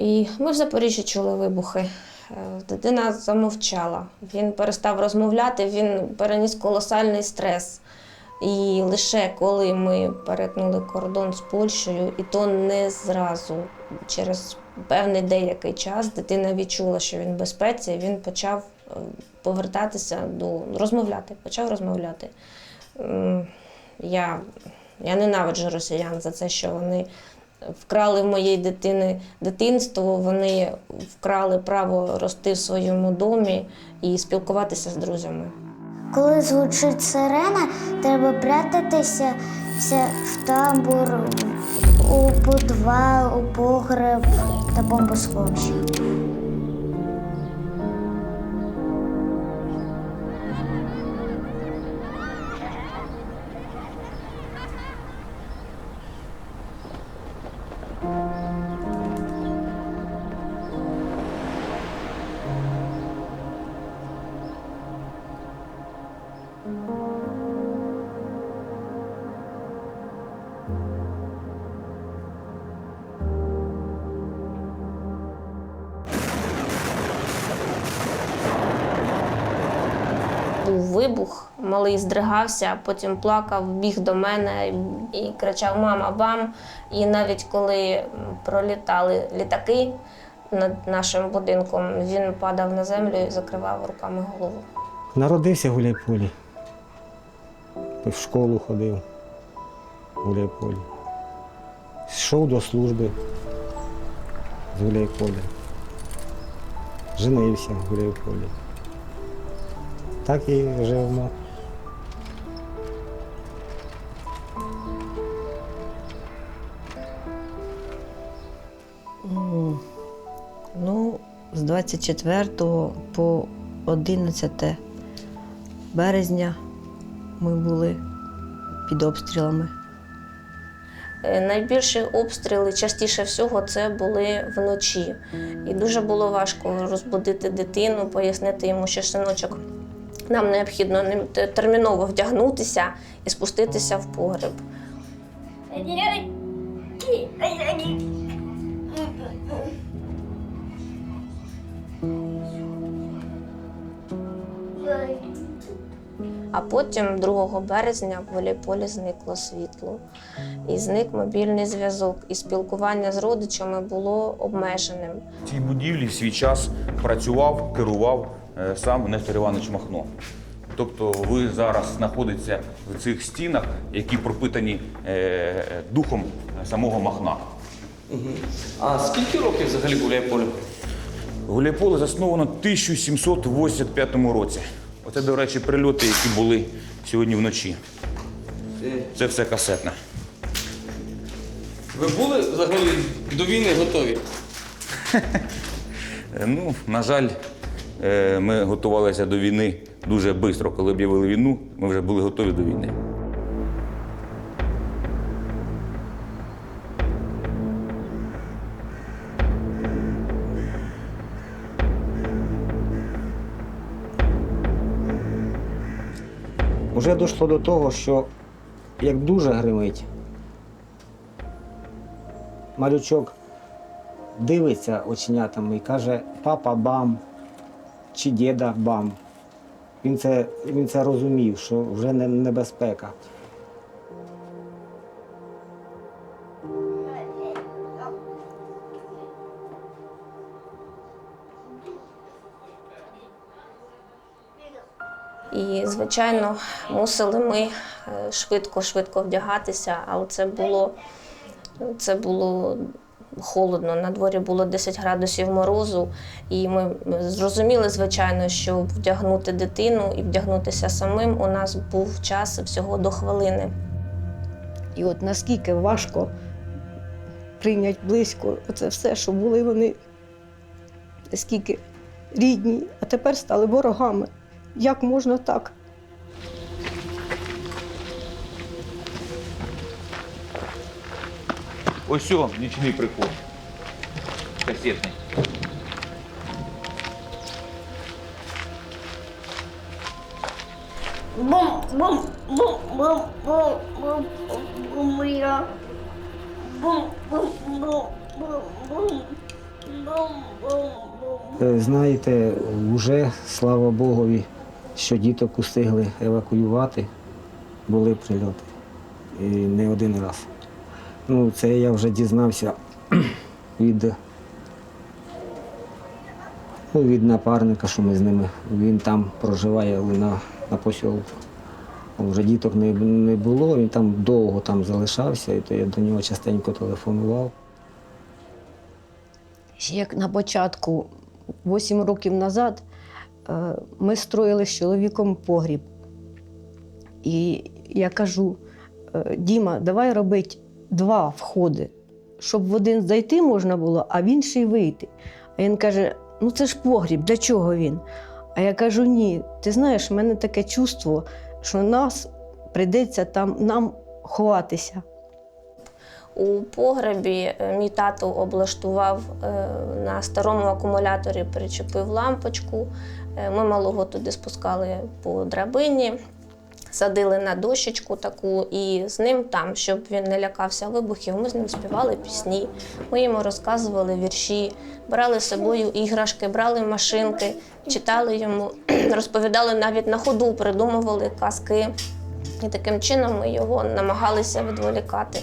І ми в Запоріжжі чули вибухи. Е, Дитина замовчала. Він перестав розмовляти, він переніс колосальний стрес. І лише коли ми перетнули кордон з Польщею, і то не зразу, через певний деякий час дитина відчула, що він в безпеці, він почав е, повертатися до розмовляти, почав розмовляти. Я, я ненавиджу росіян за це, що вони вкрали в моєї дитини дитинство, вони вкрали право рости в своєму домі і спілкуватися з друзями. Коли звучить сирена, треба прятатися в тамбур, у підвал, у погреб та бомбосховище. Був вибух, малий здригався, потім плакав, біг до мене і кричав Мама, бам! І навіть коли пролітали літаки над нашим будинком, він падав на землю і закривав руками голову. Народився в Гуляйполі. В школу ходив в Гуляйполі. Йшов до служби з Гуляйполя. Женився в Гуляйполі. Так і живемо. Ну, з 24 по 11 березня ми були під обстрілами. Е, Найбільші обстріли частіше всього це були вночі. І дуже було важко розбудити дитину, пояснити йому, що синочок. Нам необхідно терміново вдягнутися і спуститися в погреб. А потім, 2 березня, в волейполі зникло світло. І зник мобільний зв'язок. І спілкування з родичами було обмеженим. В цій будівлі в свій час працював, керував сам Нестор Іванович Махно. Тобто ви зараз знаходитеся в цих стінах, які пропитані е, е, духом самого Махна. А скільки років взагалі гуляє поле? Гуляйполе засновано в 1785 році. Оце, до речі, прильоти, які були сьогодні вночі. Це все касетне. Ви були взагалі до війни готові? Е, Ну, на жаль, е, ми готувалися до війни дуже швидко. Коли об'явили війну, ми вже були готові до війни. Уже дійшло до того, що як дуже гримить, малючок дивиться оченятами і каже папа бам чи діда бам. Він це, він це розумів, що вже не небезпека. І, звичайно, мусили ми швидко-швидко вдягатися, але це було, це було холодно. На дворі було 10 градусів морозу, і ми зрозуміли, звичайно, що вдягнути дитину і вдягнутися самим у нас був час всього до хвилини. І от наскільки важко прийняти близько це все, що були вони наскільки рідні, а тепер стали ворогами. Як можна так? Ось о, нічний приход. Касетний. Бум, бум, бум, бум, бум, бум, бум, я. Бум, бум, бум, бум, бум. Знаєте, вже, слава Богові, що діток устигли евакуювати, були прильоти. І не один раз. Ну, це я вже дізнався від, ну, від напарника, що ми з ними. Він там проживає на, на посілку. Вже діток не, не було, він там довго там залишався, і то я до нього частенько телефонував. Як на початку, 8 років назад, е, ми строїли з чоловіком погріб. І я кажу: е, Діма, давай робити два входи, щоб в один зайти можна було, а в інший вийти. А він каже: ну це ж погріб, для чого він? А я кажу: ні, ти знаєш, в мене таке чувство, що нас прийдеться там нам ховатися. У погребі е, мій тато облаштував е, на старому акумуляторі, причепив лампочку. Е, Ми малого туди спускали по драбині, садили на дощечку таку, і з ним там, щоб він не лякався вибухів, ми з ним співали пісні. Ми йому розказували вірші, брали з собою іграшки, брали машинки, читали йому, розповідали навіть на ходу, придумували казки. І таким чином ми його намагалися відволікати.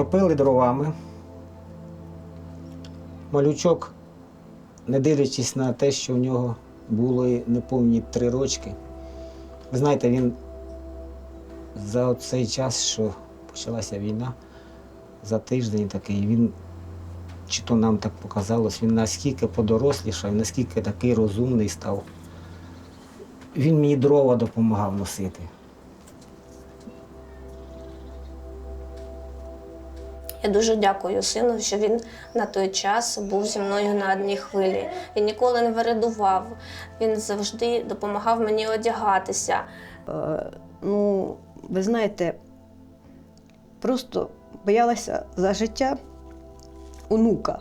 Топили дровами. Малючок, не дивлячись на те, що в нього було неповні три рочки. Ви знаєте, він за цей час, що почалася війна, за тиждень такий, він, чи то нам так показалось, він наскільки подорослішав, наскільки такий розумний став. Він мені дрова допомагав носити. Я дуже дякую сину, що він на той час був зі мною на одній хвилі. Він ніколи не вирадував. Він завжди допомагав мені одягатися. Е, ну, ви знаєте, просто боялася за життя онука,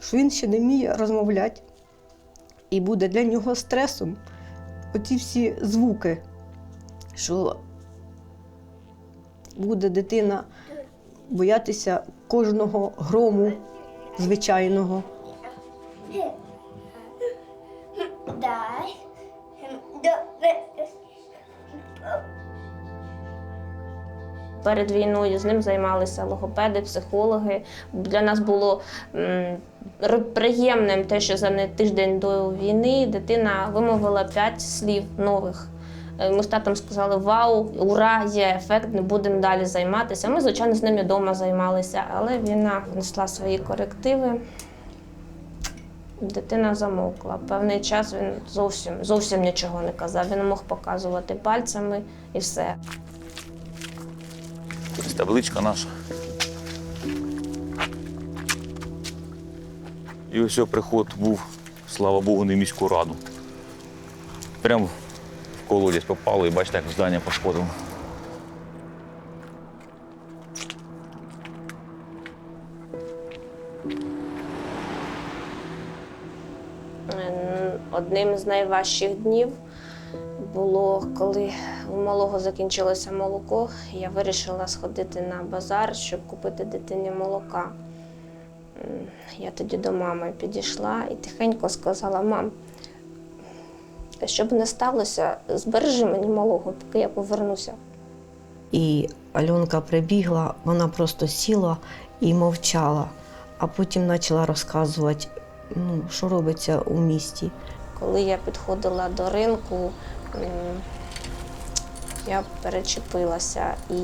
що він ще не вміє розмовляти, і буде для нього стресом оці всі звуки, що буде дитина боятися кожного грому звичайного. Перед війною з ним займалися логопеди, психологи. Для нас було приємним те, що за не тиждень до війни дитина вимовила п'ять слів нових. Е, Ми з татом сказали: Вау, ура, є ефект, не будемо далі займатися. Ми, звичайно, з ними вдома займалися, але війна внесла свої корективи. Дитина замовкла. Певний час він зовсім, зовсім нічого не казав. Він мог показувати пальцями і все. Ось табличка наша. І ось приход був, слава Богу, не міську раду. Прямо в колодязь попало і бачите, як здання пошкодило. Одним з найважчих днів було, коли у малого закінчилося молоко. Я вирішила сходити на базар, щоб купити дитині молока. Я тоді до мами підійшла і тихенько сказала: мам, щоб не сталося, збережи мені малого, поки я повернуся. І Альонка прибігла, вона просто сіла і мовчала, а потім почала розказувати, ну, що робиться у місті. Коли я підходила до ринку, я перечепилася і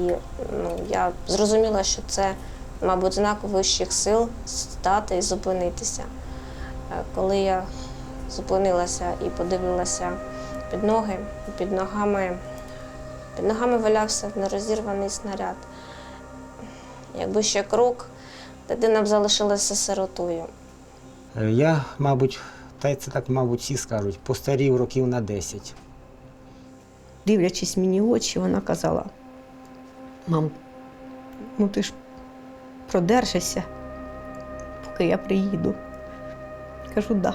ну, я зрозуміла, що це, мабуть, знак вищих сил стати і зупинитися. Е, Коли я зупинилася і подивилася під ноги, під ногами, під ногами валявся нерозірваний снаряд. Якби ще крок, дитина б залишилася сиротою. Е, Я, мабуть, та й це так, мабуть, всі скажуть, постарів років на 10. Дивлячись мені в очі, вона казала: мам, ну ти ж продержишся, поки я приїду. Кажу, да.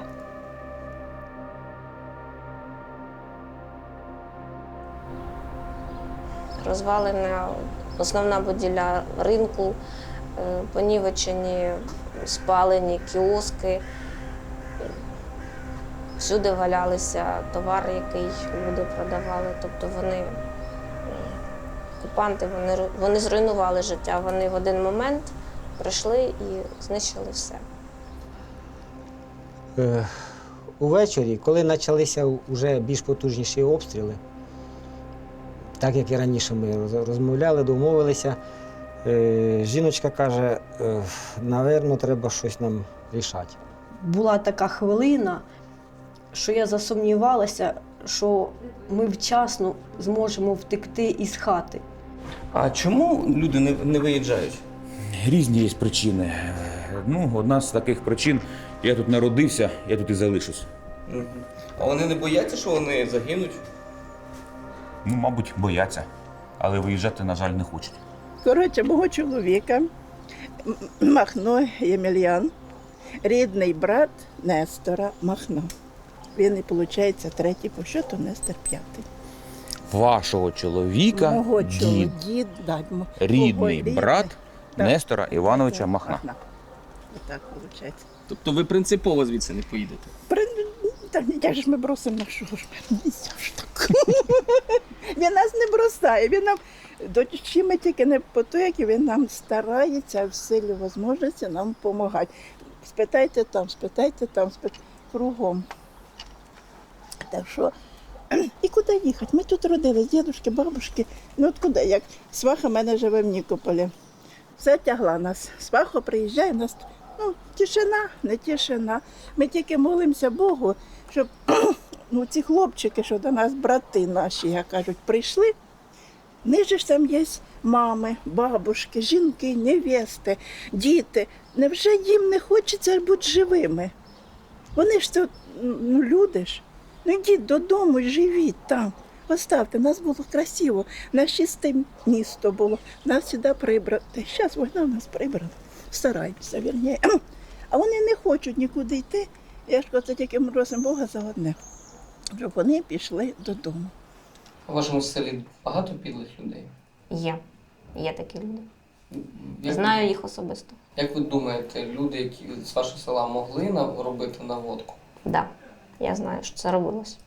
Розвалена основна будівля ринку, е, понівечені, спалені кіоски. Всюди валялися товар, який люди продавали. Тобто вони, окупанти, вони, вони зруйнували життя. Вони в один момент прийшли і знищили все. Е, Увечері, коли почалися вже більш потужніші обстріли, так як і раніше ми розмовляли, домовилися, е, жіночка каже, е, напевно, треба щось нам рішати. Була така хвилина, що я засумнівалася, що ми вчасно зможемо втекти із хати. А чому люди не, не виїжджають? Різні є причини. Ну, одна з таких причин я тут народився, я тут і залишусь. А вони не бояться, що вони загинуть? Ну, мабуть, бояться, але виїжджати, на жаль, не хочуть. Коротше, мого чоловіка Махно Ємельян, рідний брат Нестора Махно. Він і виходить третій по счету, Нестор п'ятий. Вашого чоловіка, Мого дід, чоловіка, дід, да, рідний мого рідний. брат Так. Нестора Івановича Махна. Отак виходить. Тобто ви принципово звідси не поїдете? При... Та як ж ми бросимо на що ж ж так. він нас не бросає, він нам до чим ми тільки не потоки, він нам старається в силі можливості нам допомагати. Спитайте там, спитайте там, спитайте кругом. Так що, і куди їхати? Ми тут родились, дідушки, бабушки. Ну от куди? Як сваха мене живе в Нікополі. Все тягла нас. Свахо приїжджає, нас тишина, не тишина. Ми тільки молимося Богу, щоб ну, ці хлопчики, що до нас брати наші, як кажуть, прийшли. Ниже ж там є мами, бабушки, жінки, невести, діти. Невже їм не хочеться бути живими? Вони ж це ну, люди ж. Ну йдіть додому живіть там. Оставте, нас було красиво, нас чисте місто було, нас сюди прибрали. Зараз війна нас прибрала. Стараємося, вірні. А вони не хочуть нікуди йти. Я ж це тільки просимо Бога за одне, щоб вони пішли додому. У вашому селі багато підлих людей. Є. Є такі люди. Як, Знаю їх особисто. як ви думаєте, люди, які з вашого села могли робити наводку? Так, да, я знаю, що це робилось.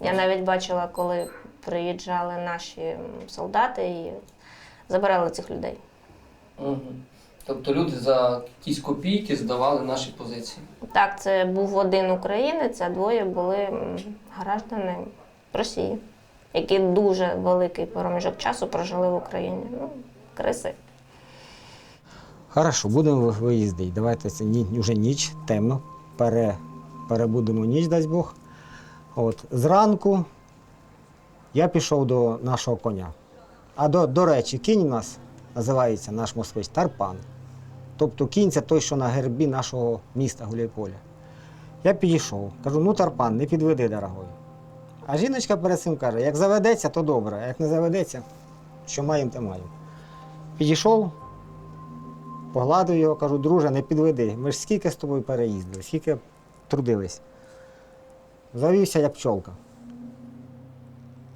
Я навіть бачила, коли приїжджали наші солдати і забирали цих людей. Угу. Тобто люди за якісь копійки здавали наші позиції. Так, це був один українець, а двоє були граждани Росії, які дуже великий проміжок часу прожили в Україні. Ну, криси. Хорошо, будемо виїздити. Давайте це ні, вже ніч, темно. Пере, перебудемо ніч, дасть Бог. От, зранку я пішов до нашого коня. А до, до речі, кінь у нас називається наш москвич Тарпан. Тобто кінь це той, що на гербі нашого міста Гуляйполя. Я підійшов, кажу, ну Тарпан, не підведи, дорогой. А жіночка перед цим каже, як заведеться, то добре, а як не заведеться, що маємо, то маємо. Підійшов, Погладив його, кажу, друже, не підведи. Ми ж скільки з тобою переїздили, скільки трудились. Завівся як пчолка.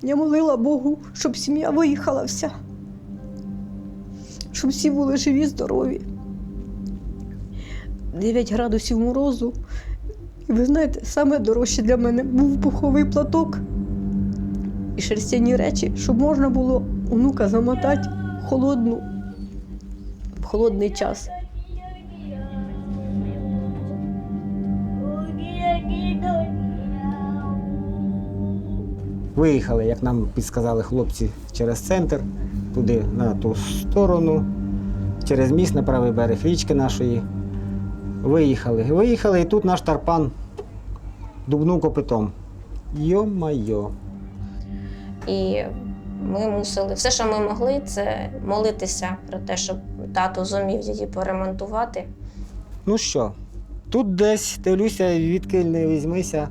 Я молила Богу, щоб сім'я виїхала вся. Щоб всі були живі, здорові. 9 градусів морозу. І ви знаєте, саме дорожче для мене був пуховий платок і шерстяні речі, щоб можна було онука замотати холодну, в холодний час. Виїхали, як нам підсказали хлопці, через центр, туди, на ту сторону, через міст на правий берег річки нашої. Виїхали. Виїхали, і тут наш тарпан дубнув копитом. Йо-майо. І ми мусили, все, що ми могли, це молитися про те, щоб тато зумів її поремонтувати. Ну що, тут десь дивлюся, відки не візьмися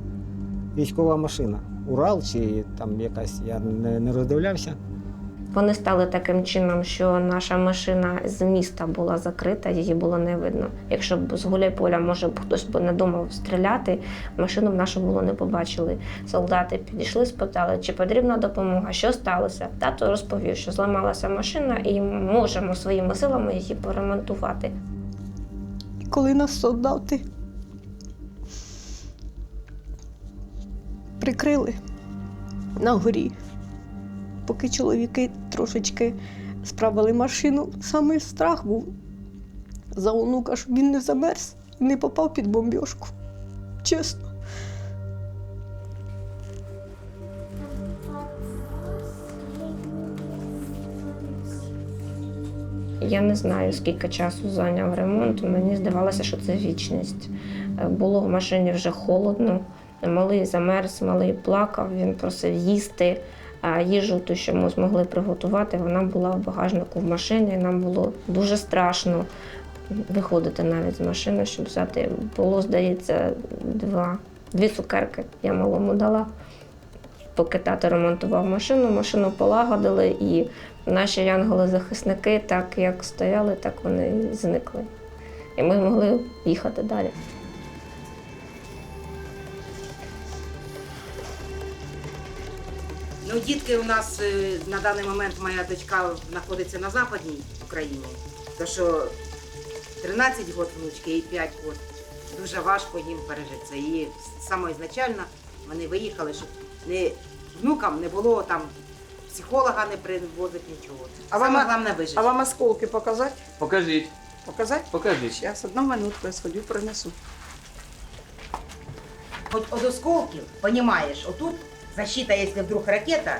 військова машина. Урал чи там якась, я не, не роздивлявся. Вони стали таким чином, що наша машина з міста була закрита, її було не видно. Якщо б з Гуляйполя, може б хтось би не думав стріляти, машину б нашу було не побачили. Солдати підійшли, спитали, чи потрібна допомога, що сталося. Тато розповів, що зламалася машина і можемо своїми силами її поремонтувати. Коли нас солдати прикрили на горі, поки чоловіки трошечки справили машину, саме страх був за онука, щоб він не замерз і не попав під бомбьошку. Чесно. Я не знаю, скільки часу зайняв ремонт. Мені здавалося, що це вічність. Е, Було в машині вже холодно. Малий замерз, малий плакав, він просив їсти. Їжу, ту, що ми змогли приготувати, вона була в багажнику в машині. Нам було дуже страшно виходити навіть з машини, щоб взяти. Було, здається, два, дві цукерки я малому дала. Поки тато ремонтував машину, машину полагодили, і наші янголи-захисники, так як стояли, так вони зникли. І ми могли їхати далі. Ну, дітки у нас е, на даний момент моя дочка знаходиться на Западній Україні, то що 13 років внучки і 5 років. Дуже важко їм пережити це. І самоізначально вони виїхали, щоб не, внукам не було там психолога не привозить нічого. А Саме вам- головне вижити. А вам осколки показати? Покажіть, Показати? покажіть. Зараз, одну минутку, я сходю, принесу. От від осколків, розумієш, отут защита, якщо вдруг ракета,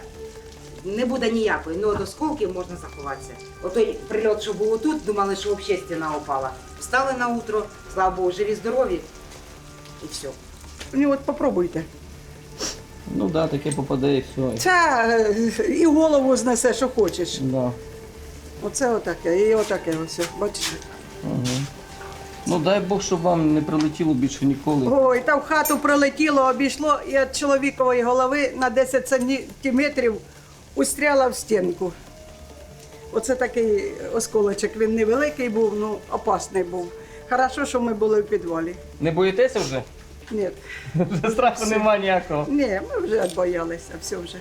не буде ніякої, але від осколків можна заховатися. Отой прильот, що був тут, думали, що взагалі стіна упала. Встали на утро, слава Богу, живі, здорові, і все. Ну от попробуйте. Ну да, таке попаде і все. Це е, і голову знесе, що хочеш. Да. Оце отаке, і отаке ось, бачиш. Угу. Ну дай Бог, щоб вам не прилетіло більше ніколи. Ой, та в хату прилетіло, обійшло і від чоловікової голови на 10 сантиметрів устряла в стінку. Оце такий осколочок. Він невеликий був, ну опасний був. Хорошо, що ми були в підвалі. Не боїтеся вже? Ні, страху немає ніякого. ні, ми вже боялися, все вже.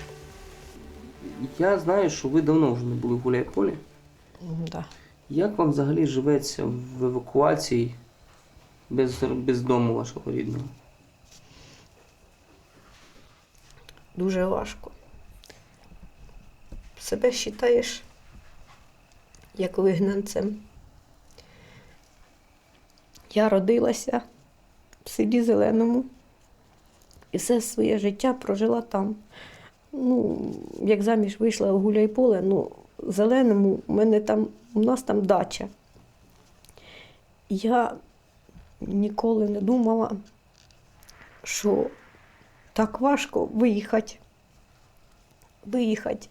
Я знаю, що ви давно вже не були в Гуляйполі. Да. Як вам взагалі живеться в евакуації без, без дому вашого рідного? Дуже важко. Себе вважаєш як вигнанцем. Я родилася в селі Зеленому і все своє життя прожила там. Ну, як заміж вийшла в Гуляйполе, ну, в Зеленому у мене там, у нас там дача. Я ніколи не думала, що так важко виїхати. Виїхати.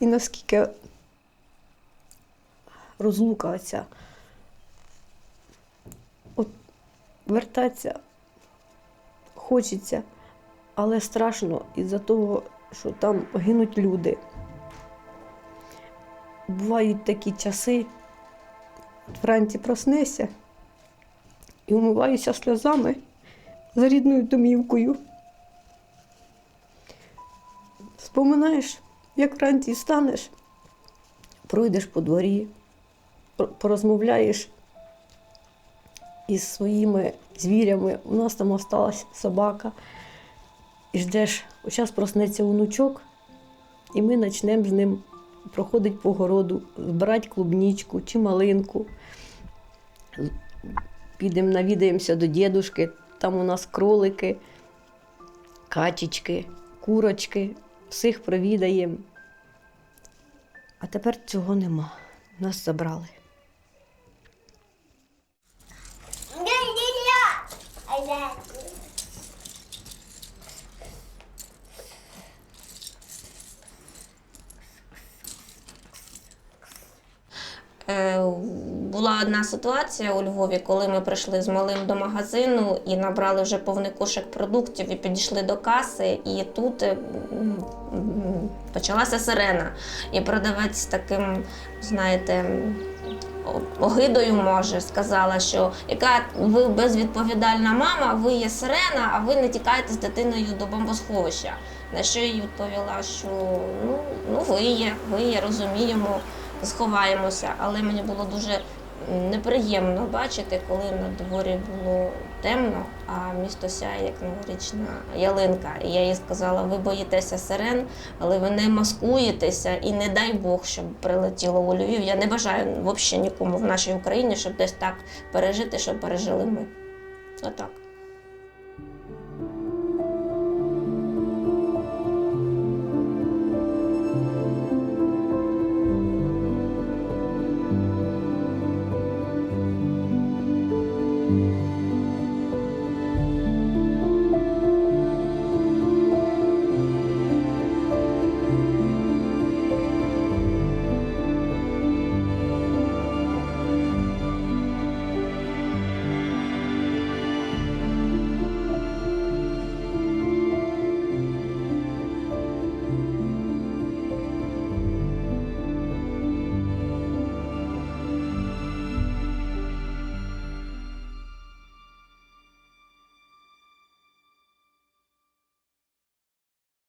І наскільки розлука ця. От вертатися хочеться, але страшно із-за того, що там гинуть люди. Бувають такі часи, вранці проснешся і умиваюся сльозами за рідною домівкою. Споминаєш, як вранці станеш, пройдеш по дворі, порозмовляєш із своїми звірями. У нас там осталась собака. І ждеш, зараз проснеться онучок, і ми почнемо з ним проходити по городу, збирати клубнічку чи малинку. Підемо навідаємося до дідушки, там у нас кролики, качечки, курочки, всіх провідаємо. А тепер цього нема. Нас забрали. Е, Була одна ситуація у Львові, коли ми прийшли з малим до магазину і набрали вже повний кошик продуктів і підійшли до каси, і тут е, почалася сирена. І продавець таким, знаєте, огидою може сказала, що яка ви безвідповідальна мама, ви є сирена, а ви не тікаєте з дитиною до бомбосховища. На що їй відповіла, що ну, ну ви є, ви є, розуміємо, сховаємося. Але мені було дуже неприємно бачити, коли на дворі було темно, а місто сяє як новорічна ялинка. І я їй сказала: ви боїтеся сирен, але ви не маскуєтеся і не дай Бог, щоб прилетіло у Львів. Я не бажаю взагалі нікому в нашій Україні, щоб десь так пережити, що пережили ми. Отак.